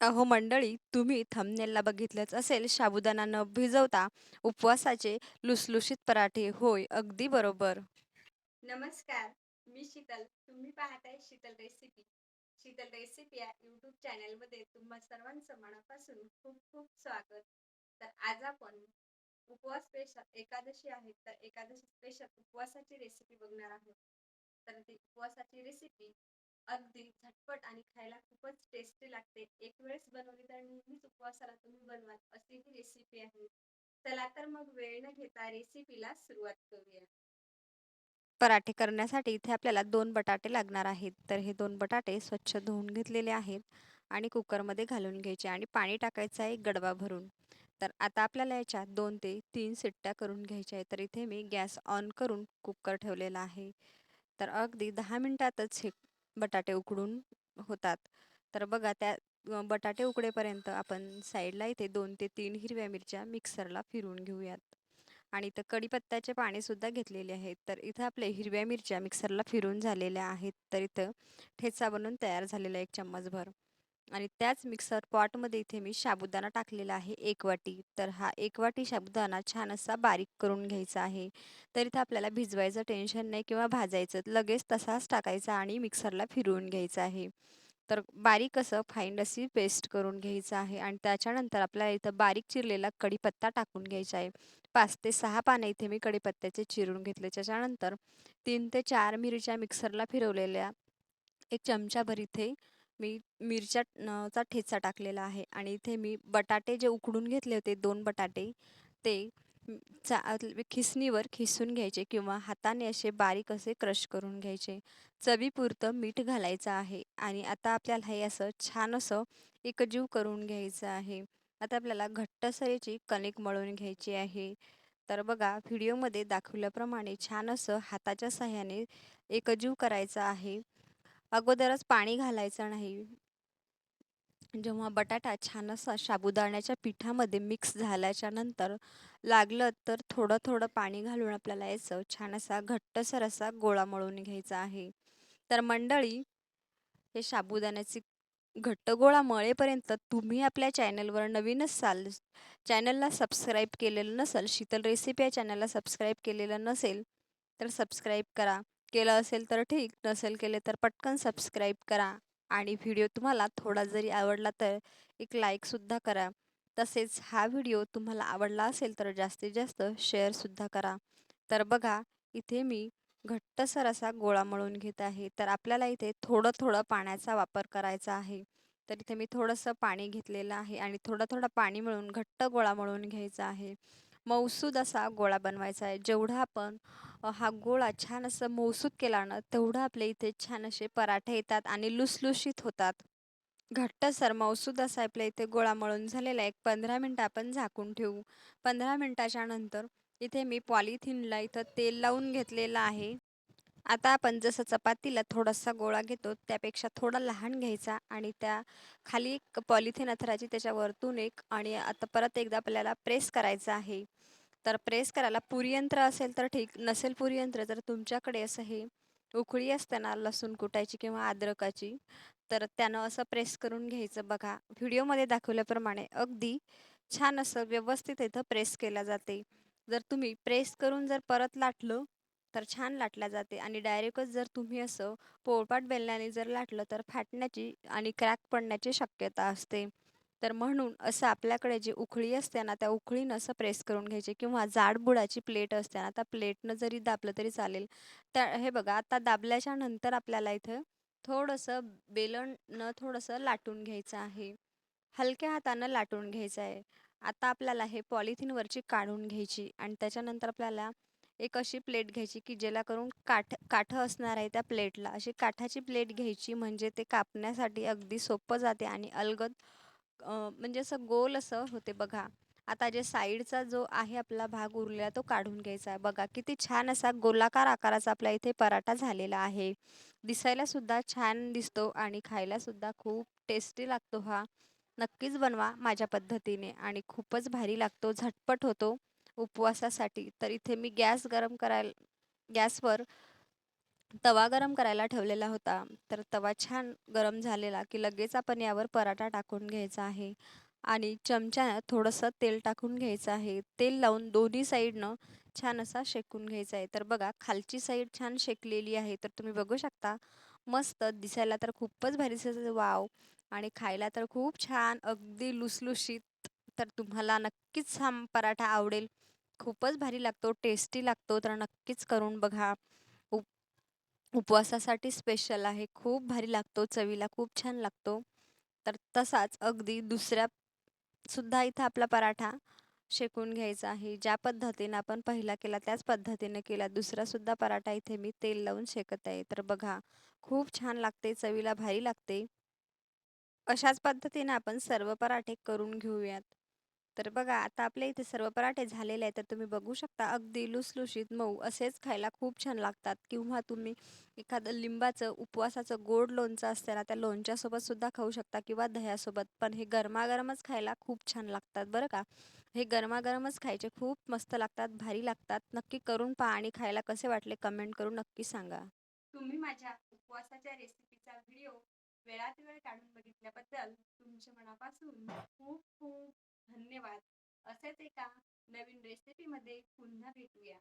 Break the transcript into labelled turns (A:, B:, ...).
A: अहो मंडळी, तुम्ही थंबनेलला बघितलंच असेल, साबुदाणा न भिजवता उपवासाचे लुसलुशीत पराठे. होय, अगदी बरोबर.
B: नमस्कार, मी शीतल. तुम्ही पाहताय शीतल रेसिपी. शीतल रेसिपी या यूट्यूब चॅनलमध्ये तुम्हा सर्वांचं मनापासून खूप खूप स्वागत. तर आज आपण उपवास स्पेशल एकादशी आहे, तर एकादशी स्पेशल उपवासाची रेसिपी बघणार आहोत. तर ती उपवासाची रेसिपी अगदी झटपट आणि खायला खूपच टेस्टी लागते. एक वेळेस बनवली तर नेहमीच उपवासाला तुम्ही बनवाल अशी ही रेसिपी आहे. चला तर मग वेळ न घेता रेसिपीला सुरुवात करूया.
A: पराठे करण्यासाठी इथे आपल्याला दोन बटाटे लागणार आहेत. तर हे दोन बटाटे स्वच्छ धुवून घेतलेले आहेत आणि कुकरमध्ये घालून घ्यायचे आणि पाणी टाकायचं आहे गडवा भरून. तर आता आपल्याला याच्यात दोन ते तीन सिट्ट्या करून घ्यायच्या आहेत. तर इथे मी गॅस ऑन करून कुकर ठेवलेला आहे. तर अगदी दहा मिनटातच हे बटाटे उकडून होतात. तर बघा त्या बटाटे उकडेपर्यंत आपण साईडला इथे दोन ते तीन हिरव्या मिरच्या मिक्सरला फिरून घेऊयात. आणि इथं कढीपत्त्याचे पानेसुद्धा घेतलेले आहेत. तर इथं आपले हिरव्या मिरच्या मिक्सरला फिरून झालेल्या आहेत. तर इथं ठेचा बनवून तयार झालेला एक चम्मचभर आणि त्याच मिक्सर पॉटमध्ये इथे मी साबुदाणा टाकलेला आहे एक वाटी. तर हा एक वाटी साबुदाणा छान असा बारीक करून घ्यायचा आहे. तर इथं आपल्याला भिजवायचं टेन्शन नाही किंवा भाजायचं. लगेच तसाच टाकायचा आणि मिक्सरला फिरवून घ्यायचा आहे. तर बारीक असं फाईन अशी पेस्ट करून घ्यायचं आहे आणि त्याच्यानंतर आपल्याला इथं बारीक चिरलेला कढीपत्ता टाकून घ्यायचा आहे. पाच ते सहा पानं इथे मी कढीपत्त्याचे चिरून घेतले. त्याच्यानंतर तीन ते चार मिरच्या मिक्सरला फिरवलेल्या, एक चमचाभर इथे मी मिरच्या न चा ठेचा टाकलेला आहे आणि इथे मी बटाटे जे उकडून घेतले होते दोन बटाटे ते चा खिसणीवर खिसून घ्यायचे किंवा हाताने असे बारीक असे क्रश करून घ्यायचे. चवीपुरतं मीठ घालायचं आहे आणि आता आपल्याला हे असं छान असं एकजीव करून घ्यायचं आहे. आता आपल्याला घट्टसरीची कणिक मळून घ्यायची आहे. तर बघा व्हिडिओमध्ये दाखवल्याप्रमाणे छान असं हाताच्या सहाय्याने एकजीव करायचं आहे. अगोदरच पाणी घालायचं नाही. जेव्हा बटाटा छान असा साबुदाण्याच्या पिठामध्ये मिक्स झाल्याच्यानंतर लागलं तर थोडं थोडं पाणी घालून आपल्याला याचं छान असा घट्टसर असा गोळा मळून घ्यायचा आहे. तर मंडळी हे साबुदाण्याची घट्ट गोळा मळेपर्यंत तुम्ही आपल्या चॅनलवर नवीन असाल, चॅनलला सबस्क्राईब केलेलं नसेल, शीतल रेसिपी या चॅनलला सबस्क्राईब केलेलं नसेल तर सबस्क्राईब करा. केलं असेल तर ठीक, नसेल केले तर पटकन सबस्क्राईब करा आणि व्हिडिओ तुम्हाला थोडा जरी आवडला तर एक लाईकसुद्धा करा. तसेच हा व्हिडिओ तुम्हाला आवडला असेल तर जास्तीत जास्त शेअरसुद्धा करा. तर बघा इथे मी घट्टसर असा गोळा मळून घेत आहे. तर आपल्याला इथे थोडं थोडं पाण्याचा वापर करायचा आहे. तर इथे मी थोडंसं पाणी घेतलेलं आहे आणि थोडं थोडं पाणी मिळून घट्ट गोळा मळून घ्यायचा आहे. मऊसूद असा गोळा बनवायचा आहे. जेवढा आपण हा गोळा छान असं मऊसूद केला ना, तेवढं आपल्या इथे छान असे पराठे येतात आणि लुसलुशीत होतात. घट्टसर मऊसूद असा आपल्या इथे गोळा मळून झालेला एक पंधरा मिनटं आपण झाकून ठेवू. पंधरा मिनटाच्या नंतर इथे मी पॉलिथिनला इथं तेल लावून घेतलेलं आहे. आता आपण जसं चपातीला थोडासा गोळा घेतो त्यापेक्षा थोडा लहान घ्यायचा आणि त्या खाली एक पॉलिथिन अथराची त्याच्या वरतून एक आणि आता परत एकदा आपल्याला प्रेस करायचं आहे. तर प्रेस करायला पुरीयंत्र असेल तर ठीक, नसेल पुरीयंत्र तर तुमच्याकडे असं हे उकळी असते ना लसूण कुटायची किंवा अद्रकाची, तर त्यानं असं प्रेस करून घ्यायचं. बघा व्हिडिओमध्ये दाखवल्याप्रमाणे अगदी छान असं व्यवस्थित इथं प्रेस केल्या जाते. जर तुम्ही प्रेस करून जर परत लाटलं तर छान लाटल्या जाते आणि डायरेक्टच जर तुम्ही असं पोळपाट बेलण्याने जर लाटलं तर फाटण्याची आणि क्रॅक पडण्याची शक्यता असते. तर म्हणून असं आपल्याकडे जी उखळी असते ना, त्या उखळीनं असं प्रेस करून घ्यायची किंवा जाड बुडाची प्लेट असते ना, त्या प्लेटनं जरी दाबलं तरी चालेल. तर हे बघा आता दाबल्याच्या नंतर आपल्याला इथं थोडंसं बेलननं थोडंसं लाटून घ्यायचं आहे. हलक्या हातानं लाटून घ्यायचं आहे. आता आपल्याला हे पॉलिथिनवरची काढून घ्यायची आणि त्याच्यानंतर आपल्याला एक अशी प्लेट घ्यायची की जेणेकरून काठ काठं असणार आहे त्या प्लेटला. अशी काठाची प्लेट घ्यायची म्हणजे ते कापण्यासाठी अगदी सोपं जाते आणि अलगद म्हणजे असं गोल असं होते बघा. आता जे साईडचा जो आहे आपला भाग उरलेला तो काढून घ्यायचा आहे. बघा किती छान असा गोलाकार आकाराचा आपल्या इथे पराठा झालेला आहे. दिसायलासुद्धा छान दिसतो आणि खायलासुद्धा खूप टेस्टी लागतो हा. नक्कीच बनवा माझ्या पद्धतीने आणि खूपच भारी लागतो, झटपट होतो उपवासासाठी. तर इथे मी गॅस गरम करायला गॅसवर तवा गरम करायला ठेवलेला होता. तर तवा छान गरम झालेला की लगेच आपण यावर पराठा टाकून घ्यायचा आहे. आणि चमच्यानं थोडंसं तेल टाकून घ्यायचं आहे. तेल लावून दोन्ही साईडनं छान असा शेकून घ्यायचा आहे. तर बघा खालची साईड छान शेकलेली आहे. तर तुम्ही बघू शकता मस्त दिसायला तर खूपच भारी वाव! आणि खायला तर खूप छान अगदी लुसलुशीत. तर तुम्हाला नक्कीच हा पराठा आवडेल. खूपच भारी लागतो टेस्टी लागतो. तर नक्कीच करून बघा. उप उपवासासाठी स्पेशल आहे. खूप भारी लागतो चवीला खूप छान लागतो. तर तसाच अगदी दुसऱ्या सुद्धा इथं आपला पराठा शेकून घ्यायचा आहे. ज्या पद्धतीनं आपण पहिला केला त्याच पद्धतीने केला. दुसरासुद्धा पराठा इथे मी तेल लावून शेकत आहे. तर बघा खूप छान लागते चवीला भारी लागते. अशाच पद्धतीने आपण सर्व पराठे करून घेऊयात. तर बघा आता आपल्या इथे सर्व पराठे झालेले आहेत तर तुम्ही बघू शकता अगदी लुसलुशीत मऊ असेच खायला खूप छान लागतात. किंवा तुम्ही एखादं लिंबाचं उपवासाचं गोड लोणचं असतं ना त्या लोणच्यासोबत सुद्धा खाऊ शकता किंवा दह्यासोबत. पण हे गरमागरमच खायला खूप छान लागतात बरं का. हे गरमागरमच खायचे खूप मस्त लागतात भारी लागतात. नक्की करून पहा आणि खायला कसे वाटले कमेंट करून नक्की सांगा.
B: तुम्ही माझ्या उपवासाच्या रेसिपीचा व्हिडिओ वेळात वेळ काढून बघितल्याबद्दल तुमच्या मनापासून खूप खूप धन्यवाद. असेच एका नवीन रेसिपीमध्ये पुन्हा भेटूया.